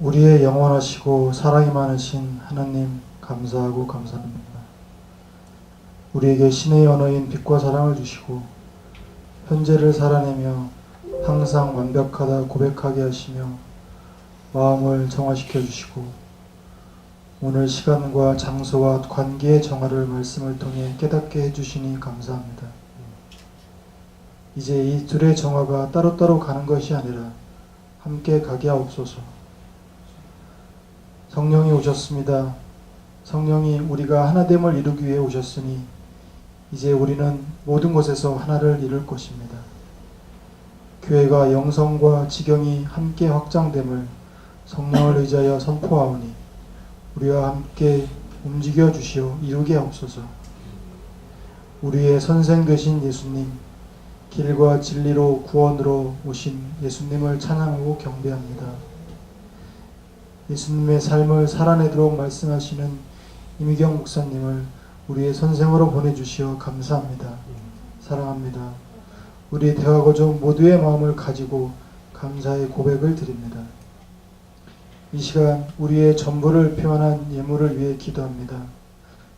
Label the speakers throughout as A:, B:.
A: 우리의 영원하시고 사랑이 많으신 하나님 감사하고 감사합니다. 우리에게 신의 언어인 빛과 사랑을 주시고 현재를 살아내며 항상 완벽하다 고백하게 하시며 마음을 정화시켜 주시고 오늘 시간과 장소와 관계의 정화를 말씀을 통해 깨닫게 해주시니 감사합니다. 이제 이 둘의 정화가 따로따로 가는 것이 아니라 함께 가게 하옵소서. 성령이 오셨습니다. 성령이 우리가 하나됨을 이루기 위해 오셨으니 이제 우리는 모든 곳에서 하나를 이룰 것입니다. 교회가 영성과 지경이 함께 확장됨을 성령을 의지하여 선포하오니 우리와 함께 움직여 주시어 이루게 하옵소서. 우리의 선생 되신 예수님, 길과 진리로 구원으로 오신 예수님을 찬양하고 경배합니다. 예수님의 삶을 살아내도록 말씀하시는 이미경 목사님을 우리의 선생으로 보내주시어 감사합니다. 사랑합니다. 우리 대화고족 모두의 마음을 가지고 감사의 고백을 드립니다. 이 시간 우리의 전부를 표현한 예물을 위해 기도합니다.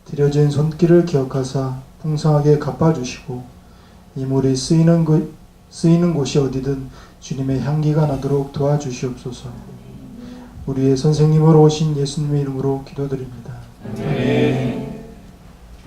A: 드려진 손길을 기억하사 풍성하게 갚아주시고 이물이 쓰이는, 그, 쓰이는 곳이 어디든 주님의 향기가 나도록 도와주시옵소서. 우리의 선생님으로 오신 예수님의 이름으로 기도드립니다.
B: 아멘.